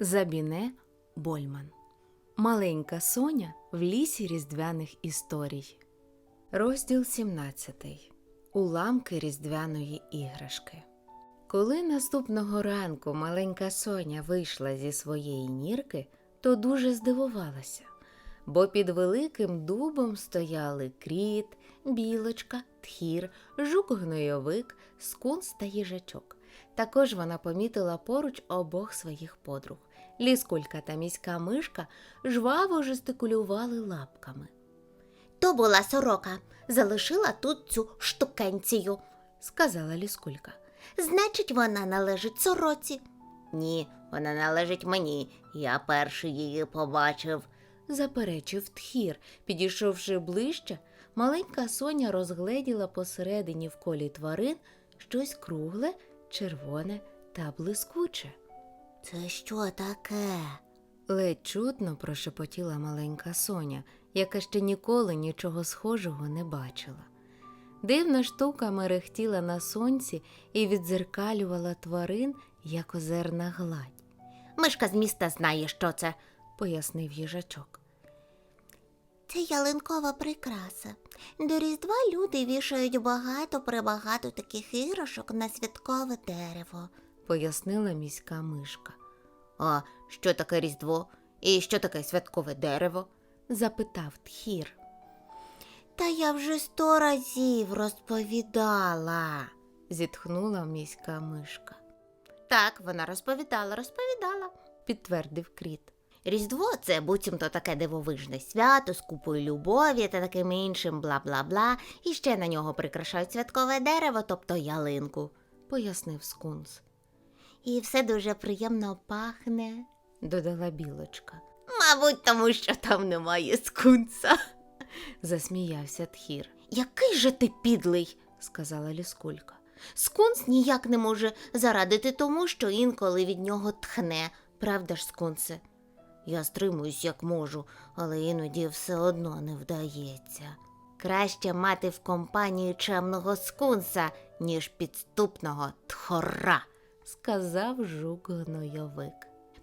Забіне Больман. Маленька Соня в лісі різдвяних історій. Розділ 17. Уламки різдвяної іграшки. Коли наступного ранку маленька Соня вийшла зі своєї нірки, то дуже здивувалася, бо під великим дубом стояли кріт, білочка, тхір, жук-гнойовик, скунс та їжачок. Також вона помітила поруч обох своїх подруг. Ліскулька та міська мишка жваво жестикулювали лапками. То була сорока, залишила тут цю штукенцію. Сказала ліскулька. Значить, вона належить сороці. Ні, вона належить мені. Я перший її побачив. Заперечив тхір. Підійшовши ближче, маленька Соня розгледіла посередині в колі тварин щось кругле, червоне та блискуче. Це що таке? Ледь чутно прошепотіла маленька Соня, яка ще ніколи нічого схожого не бачила. Дивна штука мерехтіла на сонці і відзеркалювала тварин, як озерна гладь, Мишка з міста знає, що це. пояснив їжачок. Це ялинкова прикраса. До Різдва люди вішають багато прибагато таких іграшок на святкове дерево. пояснила міська мишка. А що таке Різдво? І що таке святкове дерево? Запитав тхір. Та я вже сто разів розповідала. зітхнула міська мишка, Так, вона розповідала, розповідала. підтвердив кріт. Різдво це буцімто таке дивовижне свято з купою любові та таким іншим бла-бла-бла, і ще на нього прикрашають святкове дерево, тобто ялинку. пояснив скунс, І все дуже приємно пахне. додала білочка. Мабуть, тому що там немає скунса. Засміявся тхір, Який же ти підлий? сказала ліскулька. Скунс ніяк не може зарадити тому, що інколи від нього тхне, правда ж, скунсе? Я стримуюсь як можу, але іноді все одно не вдається. Краще мати в компанії чемного скунса, ніж підступного тхора. сказав жук гнойовик.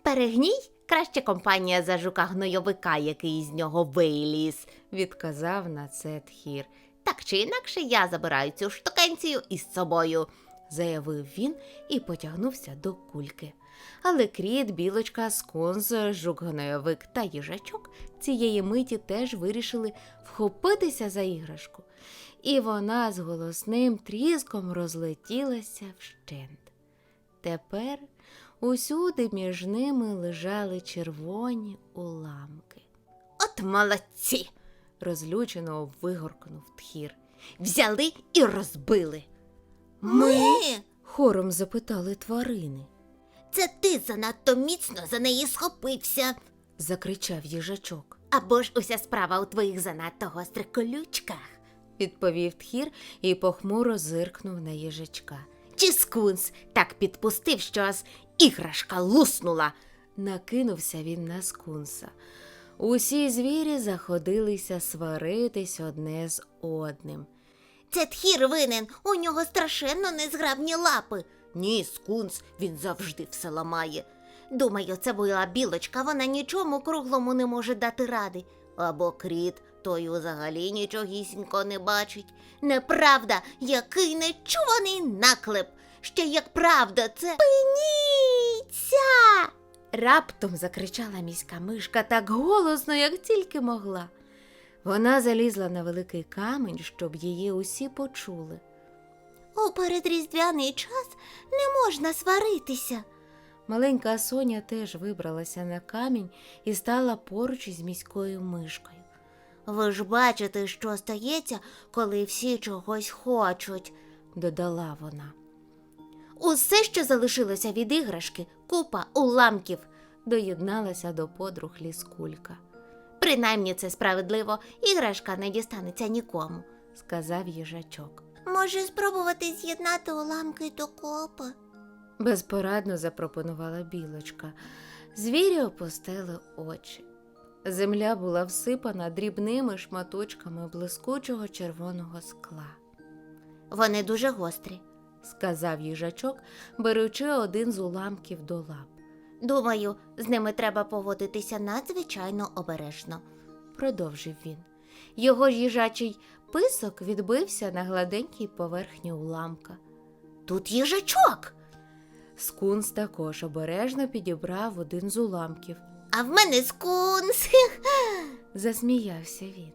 Перегній краще компанія за жука гнойовика, який з нього виліз. Відказав на це тхір, Так чи інакше я забираю цю штукенцію із собою. Заявив він і потягнувся до кульки. Але кріт, білочка, скунс, жук гнойовик та їжачок цієї миті теж вирішили вхопитися за іграшку, і вона з голосним тріском розлетілася вщент. Тепер усюди між ними лежали червоні уламки. От молодці! Розлючено вигоркнув тхір. Взяли і розбили. Ми? Хором запитали тварини. Це ти занадто міцно за неї схопився. Закричав їжачок. Або ж уся справа у твоїх занадто гострих колючках. Відповів тхір і похмуро зиркнув на їжачка. Чи скунс так підпустив, що аж іграшка луснула. Накинувся він на скунса. Усі звірі заходилися сваритись одне з одним. Це тхір винен, у нього страшенно незграбні лапи. Ні, скунс, він завжди все ламає. Думаю, це була білочка, вона нічому круглому не може дати ради. Або кріт, той взагалі нічогісінько не бачить. Неправда, який нечуваний наклеп. Ще як правда, це. Пиніться! Раптом закричала міська мишка так голосно, як тільки могла. Вона залізла на великий камінь, щоб її усі почули. У передріздвяний час не можна сваритися. Маленька Соня теж вибралася на камінь і стала поруч із міською мишкою. Ви ж бачите, що стається, коли всі чогось хочуть. Додала вона. Усе, що залишилося від іграшки, купа уламків. Доєдналася до подруг ліскулька, Принаймні це справедливо, іграшка не дістанеться нікому. сказав їжачок. Може спробувати з'єднати уламки докупи? Безпорадно запропонувала білочка. Звірі опустили очі. Земля була всипана дрібними шматочками блискучого червоного скла. Вони дуже гострі. сказав їжачок, беручи один з уламків до лап. Думаю, з ними треба поводитися надзвичайно обережно. продовжив він. Його їжачий писок відбився на гладенькій поверхні уламка. Тут їжачок, Скунс також обережно підібрав один з уламків. а в мене скунс. Засміявся він.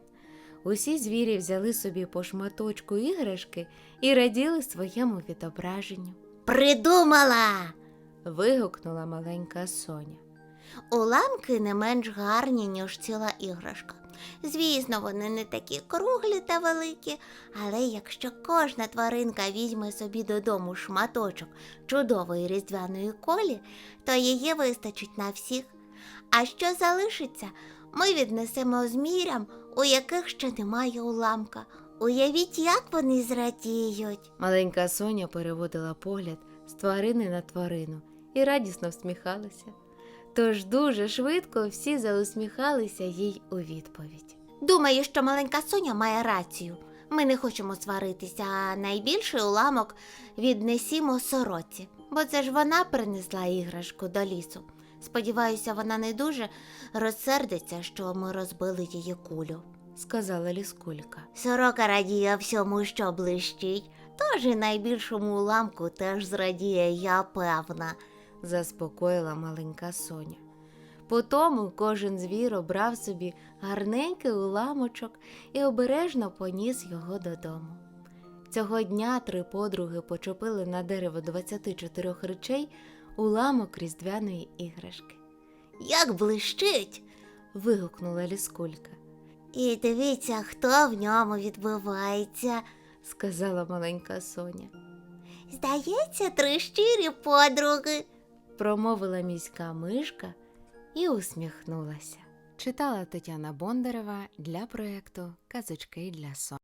Усі звірі взяли собі по шматочку іграшки і раділи своєму відображенню. Придумала! Вигукнула маленька Соня. Уламки не менш гарні, ніж ціла іграшка. Звісно, вони не такі круглі та великі, але якщо кожна тваринка візьме собі додому шматочок чудової різдвяної колі, то її вистачить на всіх. А що залишиться, ми віднесемо змірям, у яких ще немає уламка. Уявіть, як вони зрадіють. Маленька Соня переводила погляд з тварини на тварину і радісно всміхалася. Тож дуже швидко всі заусміхалися їй у відповідь. Думаю, що маленька Соня має рацію. Ми не хочемо сваритися, а найбільший уламок віднесімо сороці, бо це ж вона принесла іграшку до лісу. Сподіваюся, вона не дуже розсердиться, що ми розбили її кулю. Сказала ліскулька. Сорока радіє всьому, що блищить, тож і найбільшому уламку теж зрадіє, я певна. Заспокоїла маленька Соня. Потому кожен звір обрав собі гарненький уламочок і обережно поніс його додому. Цього дня три подруги почепили на дерево 24 речей уламок різдвяної іграшки. Як блищить! Вигукнула ліскулька, І дивіться, хто в ньому відбивається. сказала маленька Соня. Здається, три щирі подруги. Промовила міська мишка і усміхнулася. Читала Тетяна Бондарева для проєкту Казочки для сон.